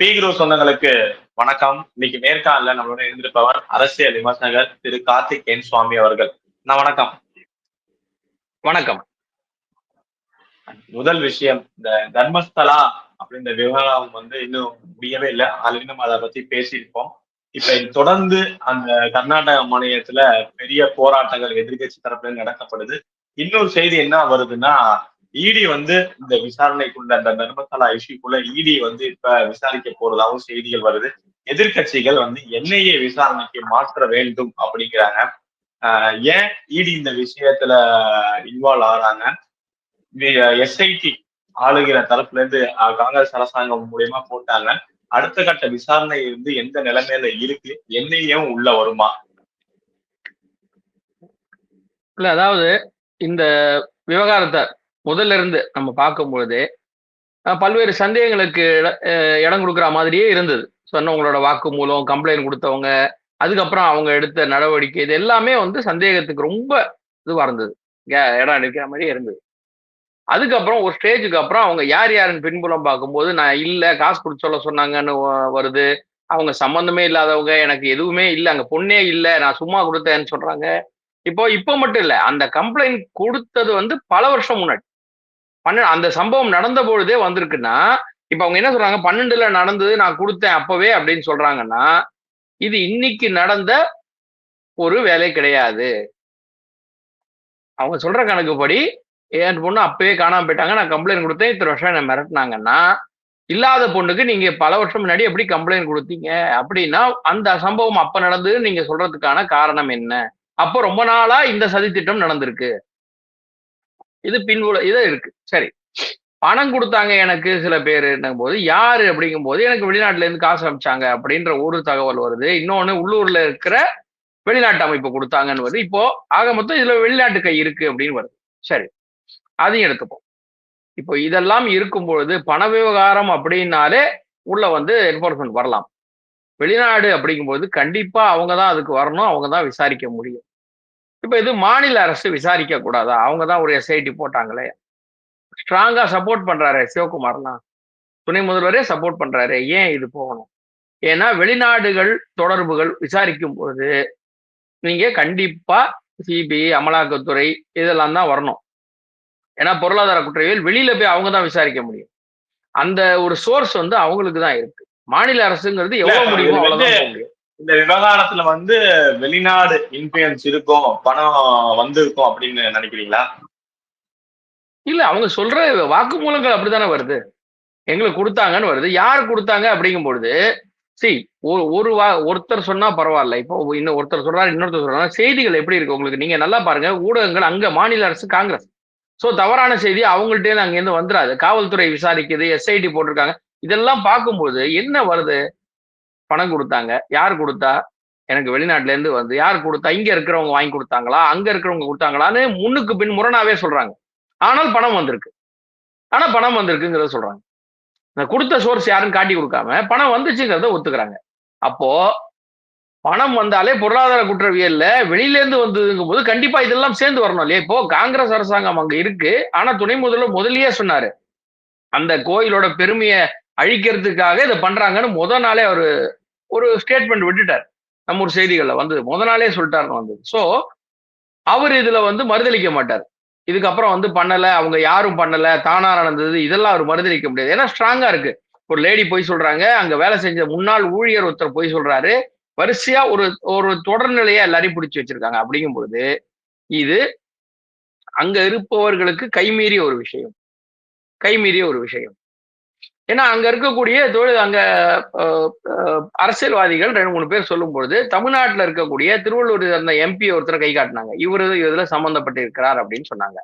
பீக்ரோ சொந்தங்களுக்கு வணக்கம். இன்னைக்கு நேர்காணல நம்மளோட இருந்திருப்பவர் அரசியல் விமர்சகர் திரு கார்த்திக் என் சுவாமி அவர்கள். நான் வணக்கம். வணக்கம். முதல் விஷயம் இந்த தர்மஸ்தலா அப்படின்ற விவகாரம் வந்து இன்னும் முடியவே இல்லை. ஆல்ரெடி நம்ம அதை பத்தி பேசியிருப்போம். இப்ப தொடர்ந்து அந்த கர்நாடக மாநிலத்துல பெரிய போராட்டங்கள் எதிர்கட்சி தரப்புல நடக்கப்படுது இன்னொரு செய்தி என்ன வருதுன்னா இடி வந்து இந்த விசாரணைக்குள்ள அந்த தர்மசாலா இஷ்யூக்குள்ள இடி வந்து இப்ப விசாரிக்க போறதாகவும் செய்திகள் வருது. எதிர்கட்சிகள் வந்து என்ஐஏ விசாரணைக்கு மாற்ற வேண்டும் அப்படிங்கிறாங்க. ஆஹ் ஏன் இடி இந்த விஷயத்துல இன்வால்வ் ஆகிறாங்க? எஸ்ஐடி ஆளுகிற தரப்புல இருந்து காங்கிரஸ் அரசாங்கம் மூலியமா போட்டாங்க. அடுத்த கட்ட விசாரணை வந்து எந்த நிலைமையில இருக்கு? என்ஐஏவும் உள்ள வருமா? இல்ல அதாவது இந்த விவகாரத்தை முதல்ல இருந்து நம்ம பார்க்கும்பொழுது பல்வேறு சந்தேகங்களுக்கு இடம் கொடுக்குற மாதிரியே இருந்தது. சொன்னவங்களோட வாக்கு மூலம் கம்ப்ளைண்ட் கொடுத்தவங்க அதுக்கப்புறம் அவங்க எடுத்த நடவடிக்கை இது எல்லாமே வந்து சந்தேகத்துக்கு ரொம்ப இதுவாக இருந்தது. இடம் அடிக்கிற மாதிரியே இருந்தது. அதுக்கப்புறம் ஒரு ஸ்டேஜுக்கு அப்புறம் அவங்க யார் யாருன்னு பின்புலம் பார்க்கும்போது நான் இல்லை காசு கொடுத்து சொல்ல சொன்னாங்கன்னு வருது. அவங்க சம்மந்தமே இல்லாதவங்க எனக்கு எதுவுமே இல்லை அங்கே பொண்ணே இல்லை நான் சும்மா கொடுத்தேன்னு சொல்றாங்க. இப்போ இப்போ மட்டும் இல்லை அந்த கம்ப்ளைண்ட் கொடுத்தது வந்து பல வருஷம் முன்னாடி. பன்னெண்டு அந்த சம்பவம் நடந்த பொழுதே வந்திருக்குன்னா இப்ப அவங்க என்ன சொல்றாங்க? பன்னெண்டுல நடந்தது நான் கொடுத்தேன் அப்பவே அப்படின்னு சொல்றாங்கன்னா இது இன்னைக்கு நடந்த ஒரு வேலை கிடையாது. அவங்க சொல்ற கணக்குப்படி என் பொண்ணு அப்பவே காணாம போயிட்டாங்க. நான் கம்ப்ளைண்ட் கொடுத்தேன். இத்தனை வருஷம் என்ன மிரட்டினாங்கன்னா இல்லாத பொண்ணுக்கு நீங்க பல வருஷம் முன்னாடி எப்படி கம்ப்ளைண்ட் கொடுத்தீங்க? அப்படின்னா அந்த சம்பவம் அப்ப நடந்து நீங்க சொல்றதுக்கான காரணம் என்ன? அப்போ ரொம்ப நாளா இந்த சதித்திட்டம் நடந்திருக்கு. இது பின்புல இது இருக்கு. சரி. பணம் கொடுத்தாங்க எனக்கு சில பேர் போது யாரு அப்படிங்கும் போது எனக்கு வெளிநாட்டுல இருந்து காசு அமைச்சாங்க அப்படின்ற ஒரு தகவல் வருது. இன்னொன்னு உள்ளூர்ல இருக்கிற வெளிநாட்டு அமைப்பு கொடுத்தாங்கன்னு வருது இப்போ ஆக மொத்தம் இதுல வெளிநாட்டு கை இருக்கு அப்படின்னு வருது. சரி. அதையும் எடுத்துப்போம். இப்போ இதெல்லாம் இருக்கும் பொழுது பண விவகாரம் அப்படின்னாலே உள்ள வந்து என்போர்ஸ்மெண்ட் வரலாம். வெளிநாடு அப்படிங்கும்போது கண்டிப்பா அவங்க தான் அதுக்கு வரணும் அவங்க தான் விசாரிக்க முடியும். இப்ப இது மாநில அரசு விசாரிக்க கூடாதா? அவங்க தான் ஒரு எஸ்ஐடி போட்டாங்களே. ஸ்ட்ராங்கா சப்போர்ட் பண்றாரு சிவகுமார்லாம் துணை முதல்வரே சப்போர்ட் பண்றாரு. ஏன் இது போகணும்? ஏன்னா வெளிநாடுகள் தொடர்புகள் விசாரிக்கும் போது நீங்க கண்டிப்பா சிபிஐ அமலாக்கத்துறை இதெல்லாம் தான் வரணும். ஏன்னா பொருளாதார குற்றவியல் வெளியில போய் அவங்க தான் விசாரிக்க முடியும். அந்த ஒரு சோர்ஸ் வந்து அவங்களுக்கு தான் இருக்கு. மாநில அரசுங்கிறது எவ்வளவு முடியுமோ அவ்வளவுதான் முடியும். இந்த விவகாரத்துல வந்து வெளிநாடு இன்ஃபுளுன்ஸ் இருக்கும் பணம் வந்திருக்கும் அப்படின்னு நினைக்கிறீங்களா? இல்ல அவங்க சொல்ற வாக்குமூலங்கள் அப்படித்தானே வருது? எங்களுக்கு கொடுத்தாங்கன்னு வருது. யார் கொடுத்தாங்க அப்படிங்கும் பொழுது சி ஒரு ஒரு வா ஒருத்தர் சொன்னா பரவாயில்ல. இப்போ இன்னும் ஒருத்தர் சொல்றாரு இன்னொருத்தர் சொல்றாரு. செய்திகள் எப்படி இருக்கு உங்களுக்கு? நீங்க நல்லா பாருங்க. ஊடகங்கள் அங்க மாநில அரசு காங்கிரஸ். ஸோ தவறான செய்தி அவங்கள்ட்டே அங்கேருந்து வந்துடாது காவல்துறை விசாரிக்குது எஸ்ஐடி போட்டிருக்காங்க. இதெல்லாம் பார்க்கும்போது என்ன வருது? பணம் கொடுத்தாங்க. யார் கொடுத்தா? எனக்கு வெளிநாட்டுல இருந்து வந்து யார் கொடுத்தா? இங்க இருக்கிறவங்க வாங்கி கொடுத்தாங்களா? அங்க இருக்கிறவங்க கொடுத்தாங்களான்னு முன்னுக்கு பின் முரணாவே சொல்றாங்க. ஆனால் பணம் வந்திருக்கு. ஆனா பணம் வந்திருக்குங்கிறத சொல்றாங்க. இந்த கொடுத்த சோர்ஸ் யாருன்னு காட்டி கொடுக்காம பணம் வந்துச்சுங்கிறத ஒத்துக்கிறாங்க. அப்போ பணம் வந்தாலே பொருளாதார குற்றவியல்ல வெளியில இருந்து வந்ததுங்கும் போது கண்டிப்பா இதெல்லாம் சேர்ந்து வரணும் இல்லையா? இப்போ காங்கிரஸ் அரசாங்கம் அங்க இருக்கு. ஆனா துணை முதல்வர் முதலியே சொன்னாரு. அந்த கோயிலோட பெருமையை அழிக்கிறதுக்காக இதை பண்றாங்கன்னு முத நாளே அவரு ஒரு ஸ்டேட்மெண்ட் விட்டுட்டார். நம்ம ஒரு செய்திகளில் வந்தது. முத நாளே சொல்லிட்டாருன்னு வந்து ஸோ அவர் இதுல வந்து மறுதளிக்க மாட்டார். இதுக்கப்புறம் வந்து பண்ணல அவங்க யாரும் பண்ணல தானா நடந்தது இதெல்லாம் அவர் மறுதளிக்க முடியாது. ஏன்னா ஸ்ட்ராங்கா இருக்கு. ஒரு லேடி போய் சொல்றாங்க அங்க வேலை செஞ்ச முன்னாள் ஊழியர் ஒருத்தர் போய் சொல்றாரு. வரிசையா ஒரு ஒரு தொடர்நிலையா எல்லாரையும் பிடிச்சி வச்சிருக்காங்க. அப்படிங்கும் பொழுது இது அங்க இருப்பவர்களுக்கு கைமீறிய ஒரு விஷயம். கைமீறிய ஒரு விஷயம். ஏன்னா அங்க இருக்கக்கூடிய தொழில் அங்க அரசியல்வாதிகள் ரெண்டு மூணு பேர் சொல்லும் பொழுது தமிழ்நாட்டில் இருக்கக்கூடிய திருவள்ளூர் அந்த எம்பி ஒருத்தரை கை காட்டினாங்க. இவரு இதுல சம்பந்தப்பட்டு இருக்கிறார் அப்படின்னு சொன்னாங்க.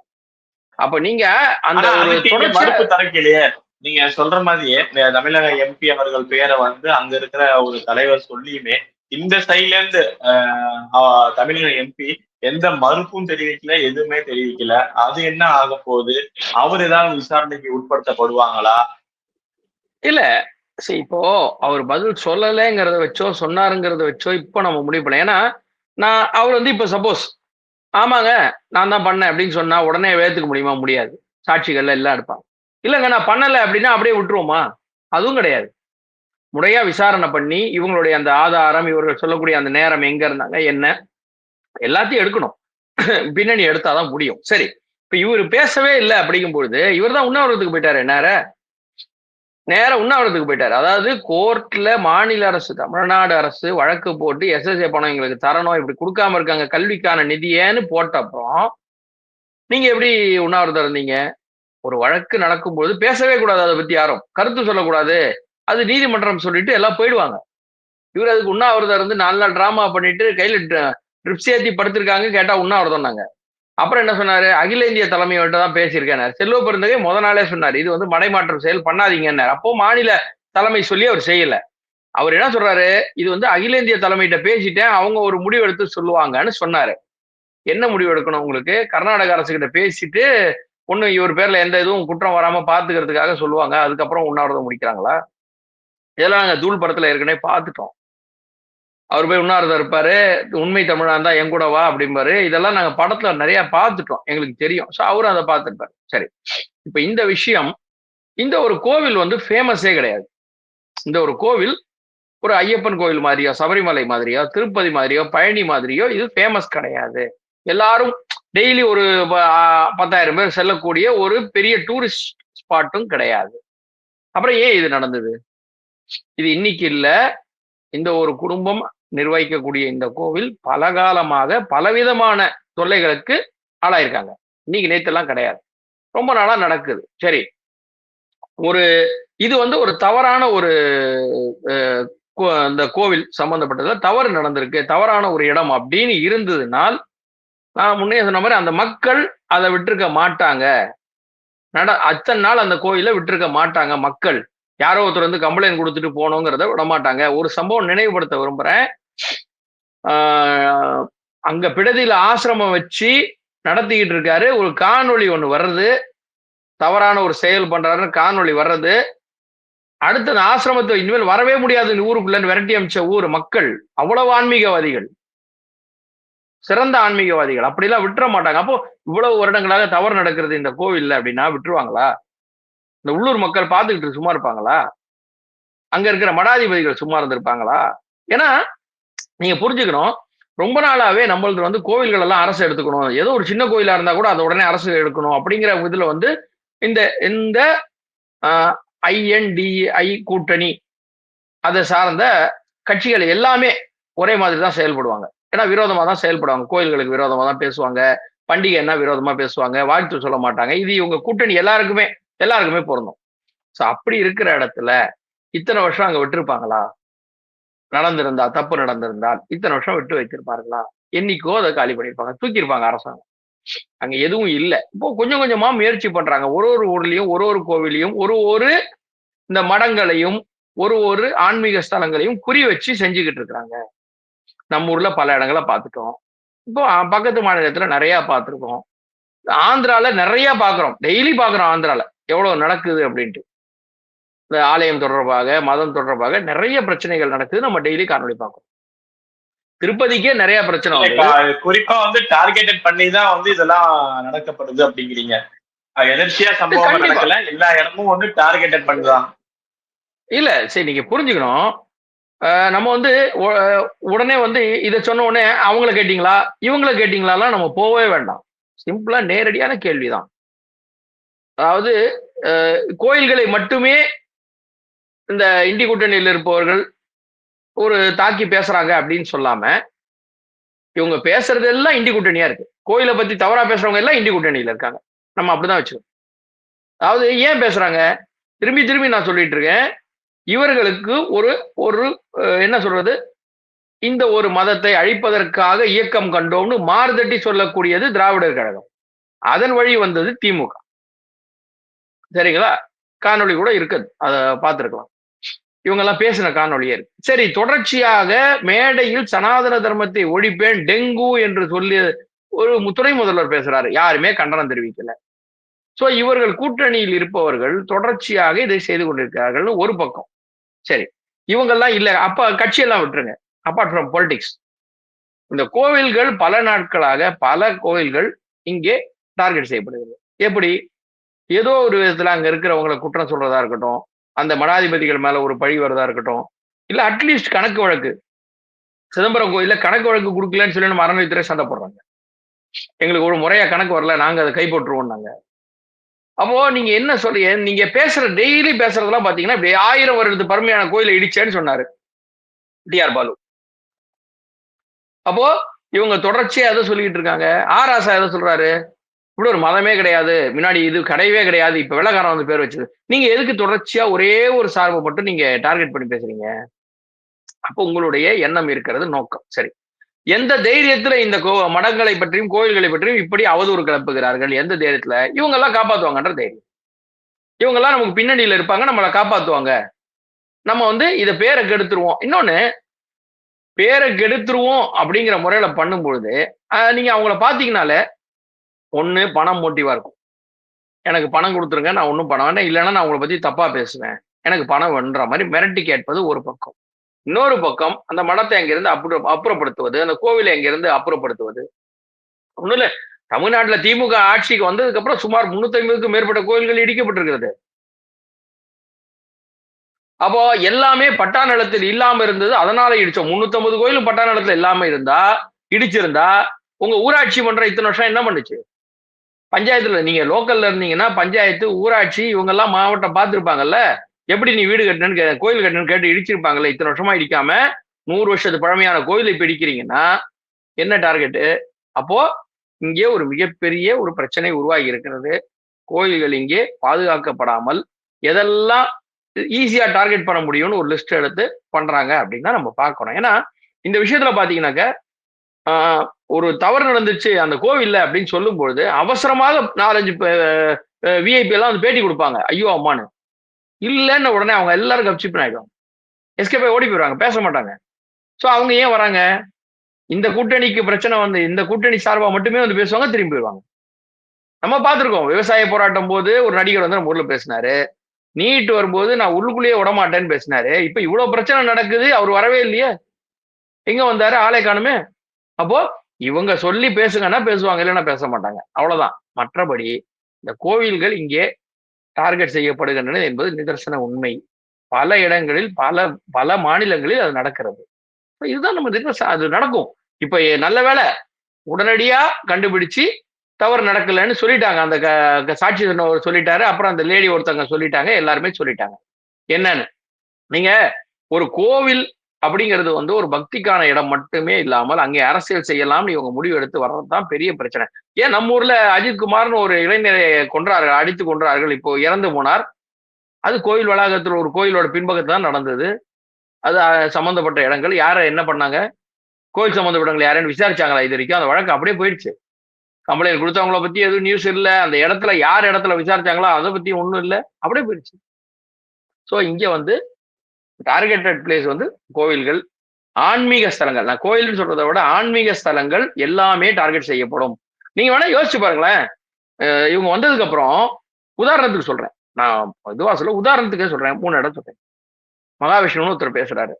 அப்ப நீங்க அந்த மறுப்பு தரக்கிலேயே நீங்க சொல்ற மாதிரியே தமிழக எம்பி அவர்கள் பேரை வந்து அங்க இருக்கிற ஒரு தலைவர் சொல்லியுமே இந்த சைட்ல இருந்து தமிழக எம்பி எந்த மறுப்பும் தெரிவிக்கல எதுவுமே தெரிவிக்கல. அது என்ன ஆக போகுது? அவர் ஏதாவது விசாரணைக்கு உட்படுத்தப்படுவாங்களா? இல்ல சரி இப்போ அவர் பதில் சொல்லலைங்கிறத வச்சோ சொன்னாருங்கிறத வச்சோ இப்போ நம்ம முடிவு பண்ண ஏன்னா நான் அவர் வந்து இப்போ சப்போஸ் ஆமாங்க நான் தான் பண்ணேன் அப்படின்னு சொன்னா உடனே வேத்துக்க முடியுமா? முடியாது. சாட்சிகள்ல எல்லாம் எடுப்பாங்க. இல்லைங்க நான் பண்ணலை அப்படின்னா அப்படியே விட்டுருவோமா? அதுவும் கிடையாது. முறையா விசாரணை பண்ணி இவங்களுடைய அந்த ஆதாரம் இவர்கள் சொல்லக்கூடிய அந்த நேரம் எங்க இருந்தாங்க என்ன எல்லாத்தையும் எடுக்கணும். பின்னணி எடுத்தாதான் முடியும். சரி இப்ப இவர் பேசவே இல்லை அப்படிங்கும் பொழுது இவர் தான் உண்ணாவிரத்துக்கு போயிட்டாரு நேர. நேரம் உண்ணாவிரத்துக்கு போயிட்டாரு. அதாவது கோர்ட்ல மாநில அரசு தமிழ்நாடு அரசு வழக்கு போட்டு எஸ்எஸ்ஏ பணம் எங்களுக்கு தரணும் இப்படி கொடுக்காம இருக்காங்க கல்விக்கான நிதியேன்னு போட்ட அப்புறம் நீங்க எப்படி உண்ணாவிரதம் இருந்தீங்க? ஒரு வழக்கு நடக்கும்போது பேசவே கூடாது அதை பத்தி யாரும். கருத்து சொல்லக்கூடாது. அது நீதிமன்றம் சொல்லிட்டு எல்லாம் போயிடுவாங்க. இவர் அதுக்கு உண்ணாவிரதம் இருந்து நாலு நாள் டிராமா பண்ணிட்டு கையில ட்ரிப்ஸ் ஏத்தி படுத்திருக்காங்க கேட்டா உண்ணாவிரதம்னாங்க. அப்புறம் என்ன சொன்னாரு? அகில இந்திய தலைமையோட தான் பேசியிருக்கேன் செல்வ பெருந்தகை முத நாளே சொன்னார். இது வந்து மடைமாற்றம் செயல் பண்ணாதீங்கன்னார். அப்போ மாநில தலைமை சொல்லி அவர் செய்யல. அவர் என்ன சொல்றாரு? இது வந்து அகில இந்திய தலைமையிட்ட பேசிட்டேன். அவங்க ஒரு முடிவு எடுத்து சொல்லுவாங்கன்னு சொன்னாரு. என்ன முடிவு எடுக்கணும் உங்களுக்கு? கர்நாடக அரசு கிட்ட பேசிட்டு ஒன்னும் இவர் பேர்ல எந்த இதுவும் குற்றம் வராம பாத்துக்கிறதுக்காக சொல்லுவாங்க. அதுக்கப்புறம் உண்ணாவிரதம் முடிக்கிறாங்களா? இதெல்லாம் நாங்க தூள் படத்துல ஏற்கனவே பார்த்துட்டோம் அவர் போய் உண்ணாரதா இருப்பாரு. உண்மை தமிழா இருந்தா என் கூட வா அப்படிம்பாரு. இதெல்லாம் நாங்க படத்துல நிறைய பார்த்துட்டோம் எங்களுக்கு தெரியும். ஸோ அவரும் அதை பார்த்துருப்பாரு. சரி. இப்ப இந்த விஷயம் இந்த ஒரு கோவில் வந்து ஃபேமஸே கிடையாது. இந்த ஒரு கோவில் ஒரு ஐயப்பன் கோவில் மாதிரியோ சபரிமலை மாதிரியோ திருப்பதி மாதிரியோ பழனி மாதிரியோ இது ஃபேமஸ் கிடையாது. எல்லாரும் டெய்லி ஒரு பத்தாயிரம் பேர் செல்லக்கூடிய ஒரு பெரிய டூரிஸ்ட் ஸ்பாட்டும் கிடையாது. அப்புறம் ஏன் இது நடந்தது? இது இன்னைக்கு இல்லை. இந்த ஒரு குடும்பம் நிர்வகிக்கக்கூடிய இந்த கோவில் பல காலமாக பலவிதமான தொல்லைகளுக்கு ஆளாயிருக்காங்க. இன்னைக்கு நேத்தெல்லாம் கிடையாது. ரொம்ப நாளா நடக்குது. சரி. ஒரு இது வந்து ஒரு தவறான ஒரு இந்த கோவில் சம்பந்தப்பட்டதுல தவறு நடந்திருக்கு. தவறான ஒரு இடம் அப்படின்னு இருந்ததுனால் நான் முன்னே சொன்ன மாதிரி அந்த மக்கள் அதை விட்டுருக்க மாட்டாங்க. நட அத்தனை நாள் அந்த கோயிலை விட்டுருக்க மாட்டாங்க மக்கள். யாரோ ஒருத்தர் வந்து கம்ப்ளைண்ட் கொடுத்துட்டு போனோங்கிறத விட மாட்டாங்க ஒரு சம்பவம் நினைவுபடுத்த விரும்புறேன். அங்க பிடதியில ஆசிரமம் வச்சு நடத்திக்கிட்டு இருக்காரு. ஒரு காணொளி ஒண்ணு வர்றது. தவறான ஒரு செயல் பண்றாருன்னு காணொளி வர்றது. அடுத்து அந்த ஆசிரமத்தை இனிமேல் வரவே முடியாது. இந்த விரட்டி அமைச்ச ஊர் மக்கள் அவ்வளவு ஆன்மீகவாதிகள். சிறந்த ஆன்மீகவாதிகள். அப்படிலாம் விட்டுற மாட்டாங்க. அப்போ இவ்வளவு வருடங்களாக தவறு நடக்கிறது இந்த கோவில்ல அப்படின்னா விட்டுருவாங்களா? இந்த உள்ளூர் மக்கள் பார்த்துக்கிட்டு சும்மா இருப்பாங்களா? அங்க இருக்கிற மடாதிபதிகள் சும்மா இருந்திருப்பாங்களா? ஏன்னா நீங்க புரிஞ்சுக்கணும் ரொம்ப நாளாவே நம்மளது வந்து கோவில்கள் எல்லாம் அரசு எடுத்துக்கணும். ஏதோ ஒரு சின்ன கோயிலா இருந்தா கூட அதை உடனே அரசு எடுக்கணும் அப்படிங்கிற இதுல வந்து இந்த இந்த ஐஎன்டிஐ கூட்டணி அதை சார்ந்த கட்சிகள் எல்லாமே ஒரே மாதிரி தான் செயல்படுவாங்க. ஏன்னா விரோதமா தான் செயல்படுவாங்க. கோயில்களுக்கு விரோதமா தான் பேசுவாங்க. பண்டிகை என்ன விரோதமா பேசுவாங்க? வாழ்த்து சொல்ல மாட்டாங்க. இது இவங்க கூட்டணி எல்லாருக்குமே எல்லாருக்குமே பொருந்தும். ஸோ அப்படி இருக்கிற இடத்துல இத்தனை வருஷம் அங்க விட்டுருப்பாங்களா? நடந்திருந்தா தப்பு நடந்திருந்தால் இத்தனை வருஷம் விட்டு வைத்திருப்பார்களா? என்னைக்கோ அதை காலி பண்ணியிருப்பாங்க தூக்கியிருப்பாங்க அரசாங்கம். அங்க எதுவும் இல்லை. இப்போ கொஞ்சம் கொஞ்சமா முயற்சி பண்றாங்க. ஒரு ஒரு ஊர்லயும் ஒரு ஒரு கோவிலையும் ஒரு ஒரு இந்த மடங்களையும் ஒரு ஒரு ஆன்மீக ஸ்தலங்களையும் குறி வச்சு செஞ்சுக்கிட்டு இருக்கிறாங்க. நம்ம ஊர்ல பல இடங்களை பார்த்துட்டோம். இப்போ பக்கத்து மாநிலத்துல நிறைய பார்த்துருக்கோம். ஆந்திரால நிறைய பாக்குறோம் டெய்லி பாக்குறோம் ஆந்திரால. எவ்வளவு நடக்குது அப்படின்ட்டு. இந்த ஆலயம் தொடர்பாக மதம் தொடர்பாக நிறைய பிரச்சனைகள் நடக்குது. நம்ம டெய்லி காணொலி பார்க்கறோம். திருப்பதிக்கே நிறைய பிரச்சனை குறிப்பா வந்து டார்கெட்டட் பண்ணி தான் வந்து இதெல்லாம் நடக்கப்படுது அப்படிங்கிறீங்க. எதிர்ச்சியா சம்பவம் நடக்கல. எல்லா இடமும் வந்து டார்கெட்டட் பண்ணுதான். இல்ல சரி நீங்க புரிஞ்சுக்கணும். நம்ம வந்து உடனே வந்து இதை சொன்ன உடனே அவங்கள கேட்டீங்களா? இவங்கள கேட்டீங்களாலாம் நம்ம போகவே வேண்டாம். சிம்பிளா நேரடியான கேள்விதான். அதாவது கோயில்களை மட்டுமே இந்த இண்டி கூட்டணியில் இருப்பவர்கள் ஒரு தாக்கி பேசுறாங்க அப்படின்னு சொல்லாம இவங்க பேசுறது எல்லாம் இண்டி கூட்டணியா இருக்கு. கோயிலை பத்தி தவறா பேசுறவங்க எல்லாம் இண்டி கூட்டணியில இருக்காங்க. நம்ம அப்படிதான் வச்சுக்கோம் அதாவது ஏன் பேசுறாங்க? திரும்பி திரும்பி நான் சொல்லிட்டு இருக்கேன். இவர்களுக்கு ஒரு ஒரு என்ன சொல்றது? இந்த ஒரு மதத்தை அழிப்பதற்காக இயக்கம் கண்டோம்னு மாறுதட்டி சொல்லக்கூடியது திராவிடர் கழகம். அதன் வழி வந்தது திமுக. சரிங்களா? காணொளி கூட இருக்குது. அதை பார்த்துருக்கலாம். இவங்கெல்லாம் பேசின காணொலியே இருக்கு. சரி தொடர்ச்சியாக மேடையில் சனாதன தர்மத்தை ஒழிப்பேன் டெங்கு என்று சொல்லி ஒரு துணை முதல்வர் பேசுறாரு. யாருமே கண்டனம் தெரிவிக்கல. சோ இவர்கள் கூட்டணியில் இருப்பவர்கள் தொடர்ச்சியாக இதை செய்து கொண்டிருக்கிறார்கள் ஒரு பக்கம். சரி இவங்கெல்லாம் இல்ல. அப்ப கட்சியெல்லாம் விட்டுருங்க. அப்பார்ட் ஃப்ரம் பொலிட்டிக்ஸ் இந்த கோவில்கள் பல நாட்களாக பல கோவில்கள் இங்கே டார்கெட் செய்யப்படுகிறது. எப்படி? ஏதோ ஒரு விதத்துல அங்க இருக்கிறவங்களை குற்றம் சொல்றதா இருக்கட்டும் அந்த மடாதிபதிகள் மேல ஒரு பழி வரதா இருக்கட்டும் இல்ல அட்லீஸ்ட் கணக்கு வழக்கு. சிதம்பரம் கோயிலில் கணக்கு வழக்கு கொடுக்கலன்னு சொல்லி நம்ம அறநிலைத்துறை சண்டை போடுறாங்க. எங்களுக்கு ஒரு முறையா கணக்கு வரல நாங்க அதை கைப்பற்றுவோம் நாங்க. அப்போ நீங்க என்ன சொல்லி நீங்க பேசுற டெய்லி பேசுறதெல்லாம் பாத்தீங்கன்னா இப்படி ஆயிரம் வருடத்து பருமையான கோயிலை இடிச்சேன்னு சொன்னாரு. டிஆர் பாலு. அப்போ இவங்க தொடர்ச்சியா எதை சொல்லிக்கிட்டு இருக்காங்க? ஆர் ஆசா எதை சொல்றாரு? இப்படி ஒரு மதமே கிடையாது. முன்னாடி இது கிடையவே கிடையாது. இப்ப வெள்ளக்காரன் வந்து பேர் வச்சது. நீங்க எதுக்கு தொடர்ச்சியா ஒரே ஒரு சார்பை மட்டும் நீங்க டார்கெட் பண்ணி பேசுறீங்க? அப்போ உங்களுடைய எண்ணம் இருக்கிறது நோக்கம். சரி. எந்த தைரியத்துல இந்த கோ மடங்களை பற்றியும் கோயில்களை பற்றியும் இப்படி அவதூறு கிளப்புகிறார்கள்? எந்த தைரியத்துல? இவங்க எல்லாம் காப்பாத்துவாங்கன்ற தைரியம். இவங்க எல்லாம் நமக்கு பின்னணியில இருப்பாங்க. நம்மளை காப்பாத்துவாங்க. நம்ம வந்து இதை பேரை கெடுத்துருவோம். இன்னொன்னு பேரை கெடுத்துருவோம் அப்படிங்கிற முறையில பண்ணும்பொழுது ஆஹ் நீங்க அவங்கள பாத்தீங்கனாலே ஒன்று பணம் மோட்டிவாக இருக்கும். எனக்கு பணம் கொடுத்துருங்க நான் ஒன்றும் பண்ண வேண்டாம். இல்லைன்னா நான் உங்களை பற்றி தப்பாக பேசுவேன். எனக்கு பணம் வேணுன்ற மாதிரி மிரட்டி கேட்பது ஒரு பக்கம். இன்னொரு பக்கம் அந்த மடத்தை அங்கிருந்து அப்புற அப்புறப்படுத்துவது அந்த கோவிலை அங்கிருந்து அப்புறப்படுத்துவது. ஒன்றும் இல்ல. தமிழ்நாட்டில் திமுக ஆட்சிக்கு வந்ததுக்கு அப்புறம் சுமார் முன்னூத்தி ஐம்பதுக்கும் மேற்பட்ட கோயில்கள் இடிக்கப்பட்டிருக்கிறது. அப்போ எல்லாமே பட்டா நிலத்தில் இல்லாம இருந்தது. அதனால இடிச்சோம். முன்னூத்தி ஐம்பது கோயிலும் பட்டா நிலத்துல இல்லாம இருந்தா இடிச்சிருந்தா உங்க ஊராட்சி மன்றம் இத்தனை வருஷம் என்ன பண்ணுச்சு? பஞ்சாயத்துல நீங்க லோக்கல்ல இருந்தீங்கன்னா பஞ்சாயத்து ஊராட்சி இவங்க எல்லாம் மாவட்டம் பார்த்துருப்பாங்கல்ல? எப்படி நீ வீடு கட்டணும்னு கே- கோயில் கட்டணும்னு கேட்டு இடிச்சிருப்பாங்கல்ல? இத்தனை வருஷமா இடிக்காம நூறு வருஷத்து பழமையான கோயில் இப்ப இடிக்கிறீங்கன்னா என்ன டார்கெட்டு? அப்போ இங்கே ஒரு மிகப்பெரிய ஒரு பிரச்சனை உருவாகி இருக்கிறது. கோயில்கள் இங்கே பாதுகாக்கப்படாமல் எதெல்லாம் ஈஸியா டார்கெட் பண்ண முடியும்னு ஒரு லிஸ்ட் எடுத்து பண்றாங்க அப்படின்னு நம்ம பார்க்கணும். ஏன்னா இந்த விஷயத்துல பாத்தீங்கன்னாக்க ஒரு தவறு நடந்துச்சு அந்த கோவில்ல அப்படின்னு சொல்லும் பொழுது அவசரமாக நாலஞ்சு விஐபி எல்லாம் வந்து பேட்டி கொடுப்பாங்க. ஐயோ அம்மான்னு. இல்லைன்னு உடனே அவங்க எல்லாரும் கப்சிப் ஆயிடும் எஸ்கே ஓடி போயிடுவாங்க. பேச மாட்டாங்க. ஸோ அவங்க ஏன் வராங்க? இந்த கூட்டணிக்கு பிரச்சனை வந்து இந்த கூட்டணி சார்பாக மட்டுமே வந்து பேசுவாங்க திரும்பி போயிடுவாங்க. நம்ம பார்த்துருக்கோம். விவசாய போராட்டம் போது ஒரு நடிகர் வந்து நம்ம ஊரில் பேசினாரு. நீட் வரும்போது நான் உள்ளுக்குள்ளேயே விட மாட்டேன்னு பேசினாரு. இப்போ இவ்வளோ பிரச்சனை நடக்குது அவர் வரவே இல்லையே. எங்கே வந்தாரு? ஆளே காணுமே. அப்போ இவங்க சொல்லி பேசுங்கன்னா பேசுவாங்க இல்லைன்னா பேச மாட்டாங்க. அவ்வளவுதான். மற்றபடி இந்த கோவில்கள் இங்கே டார்கெட் செய்யப்படுகின்றன என்பது நிதர்சன உண்மை. பல இடங்களில் பல பல மாநிலங்களில் அது நடக்கிறது. இதுதான் நம்ம நிதர்ச- அது நடக்கும். இப்ப நல்ல வேலை உடனடியா கண்டுபிடிச்சு தவறு நடக்கலைன்னு சொல்லிட்டாங்க. அந்த க- க- சாட்சி சொன்னவர் சொல்லிட்டாரு. அப்புறம் அந்த லேடி ஒருத்தவங்க சொல்லிட்டாங்க. எல்லாருமே சொல்லிட்டாங்க. என்னன்னு? நீங்க ஒரு கோவில் அப்படிங்கிறது வந்து ஒரு பக்திக்கான இடம் மட்டுமே இல்லாமல் அங்கே அரசியல் செய்யலாம்னு இவங்க முடிவு எடுத்து வர்றது தான் பெரிய பிரச்சனை. ஏன் நம்ம ஊர்ல அஜித் குமார்னு ஒரு இளைஞரை கொன்றார்கள் அடித்து கொன்றார்கள் இப்போ இறந்து போனார். அது கோயில் வளாகத்தில் ஒரு கோயிலோட பின்பக்கத்துல தான் நடந்தது. அது சம்மந்தப்பட்ட சம்பந்தப்பட்ட இடங்கள். யார என்ன பண்ணாங்க? கோயில் சம்பந்தப்பட்ட இடங்கள் யாருன்னு விசாரிச்சாங்களா இது வரைக்கும்? அந்த வழக்கு அப்படியே போயிடுச்சு. கம்ப்ளைண்ட் கொடுத்தவங்கள பத்தி எதுவும் நியூஸ் இல்லை. அந்த இடத்துல யார் இடத்துல விசாரிச்சாங்களோ அதை பத்தி ஒன்றும் இல்லை. அப்படியே போயிடுச்சு. ஸோ இங்க வந்து டார்கெட்டட் பிளேஸ் வந்து கோவில்கள் ஆன்மீக ஸ்தலங்கள். நான் கோயில்னு சொல்றதை விட ஆன்மீக ஸ்தலங்கள் எல்லாமே டார்கெட் செய்யப்படும். நீங்க வேணா யோசிச்சு பாருங்களேன். இவங்க வந்ததுக்கு அப்புறம் உதாரணத்துக்கு சொல்றேன். நான் இதுவா சொல்ல உதாரணத்துக்கே சொல்றேன். மூணு இடம் சொல்றேன். மகாவிஷ்ணுன்னு ஒருத்தர் பேசுறாரு.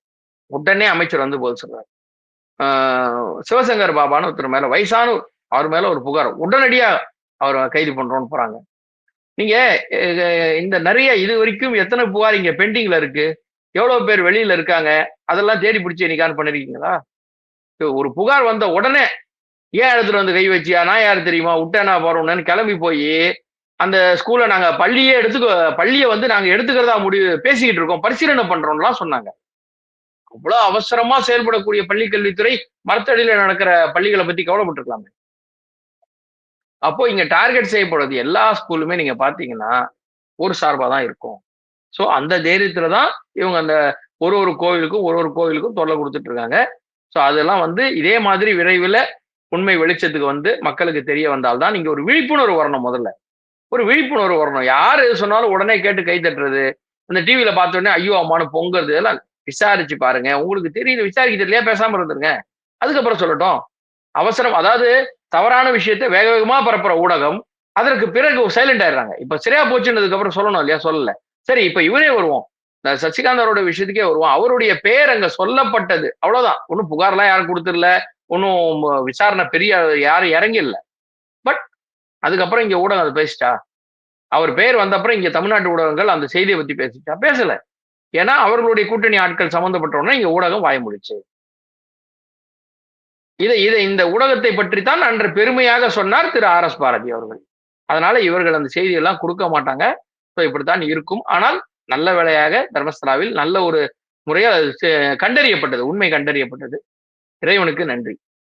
உடனே அமைச்சர் வந்து போது சொல்றாரு. சிவசங்கர் பாபான்னு ஒருத்தர் மேல வயசான அவர் மேல ஒரு புகார். உடனடியா அவரை கைது பண்றோம்னு போறாங்க. நீங்க இந்த நிறைய இது வரைக்கும் எத்தனை புகார் இங்க பெண்டிங்ல இருக்கு? எவ்வளவு பேர் வெளியில இருக்காங்க? அதெல்லாம் தேடி பிடிச்சி இன்னைக்கான்னு பண்ணிருக்கீங்களா? ஒரு புகார் வந்த உடனே ஏன் எடுத்துட்டு வந்து கை வச்சியா? நான் யார் தெரியுமா? விட்டேனா போறோம்னு கிளம்பி போய் அந்த ஸ்கூல்ல நாங்க பள்ளியே எடுத்துக்க பள்ளியை வந்து நாங்க எடுத்துக்கிறதா முடிவு பேசிக்கிட்டு இருக்கோம். பரிசீலனை பண்றோம்லாம் சொன்னாங்க. அவ்வளவு அவசரமா செயல்படக்கூடிய பள்ளி கல்வித்துறை மரத்தடியில நடக்கிற பள்ளிகளை பத்தி கவலைப்பட்டிருக்கலாமே. அப்போ இங்க டார்கெட் செய்யப்படுறது எல்லா ஸ்கூலுமே நீங்க பாத்தீங்கன்னா ஒரு சார்பா தான் இருக்கும். ஸோ அந்த தைரியத்துல தான் இவங்க அந்த ஒரு ஒரு கோவிலுக்கும் ஒரு ஒரு கோவிலுக்கும் தொல்லை கொடுத்துட்டு இருக்காங்க. ஸோ அதெல்லாம் வந்து இதே மாதிரி விரைவில் உண்மை வெளிச்சத்துக்கு வந்து மக்களுக்கு தெரிய வந்தால்தான் நீங்க ஒரு விழிப்புணர்வு வரணும் முதல்ல. ஒரு விழிப்புணர்வு வரணும். யார் எது சொன்னாலும் உடனே கேட்டு கை தட்டுறது. அந்த டிவியில பார்த்தோடனே ஐயோ அம்மானு பொங்குறது எல்லாம் விசாரிச்சு பாருங்க. உங்களுக்கு தெரியல விசாரிக்க தெரியலையா பேசாம இருந்துருங்க. அதுக்கப்புறம் சொல்லட்டும். அவசரம் அதாவது தவறான விஷயத்தை வேக வேகமா பரப்புற ஊடகம் அதற்கு பிறகு சைலண்ட் ஆயிடுறாங்க. இப்ப சரியா போச்சுன்னதுக்கு அப்புறம் சொல்லணும் இல்லையா? சொல்லல. சரி இப்ப இவரே வருவோம். சசிகாந்த் அவரோட விஷயத்துக்கே வருவோம். அவருடைய பேர் அங்க சொல்லப்பட்டது. அவ்வளவுதான். ஒன்றும் புகார்லாம் யாரும் கொடுத்துடல ஒன்றும் விசாரணை பெரிய யாரும் இறங்கில்ல. பட் அதுக்கப்புறம் இங்க ஊடகம் அதை பேசிட்டா அவர் பேர் வந்தப்புறம் இங்க தமிழ்நாட்டு ஊடகங்கள் அந்த செய்தியை பத்தி பேசிட்டா பேசல. ஏன்னா அவர்களுடைய கூட்டணி ஆட்கள் சம்பந்தப்பட்டவொடனே இங்க ஊடகம் வாய முடிச்சு. இதை இதை இந்த ஊடகத்தை பற்றி தான் அன்று பெருமையாக சொன்னார் திரு ஆர் எஸ் பாரதி அவர்கள். அதனால இவர்கள் அந்த செய்தியெல்லாம் கொடுக்க மாட்டாங்க. ஸோ இப்படித்தான் இருக்கும். ஆனால் நல்ல வேலையாக தர்மஸ்தலாவில் நல்ல ஒரு முறையால் கண்டறியப்பட்டது. உண்மை கண்டறியப்பட்டது. இறைவனுக்கு நன்றி.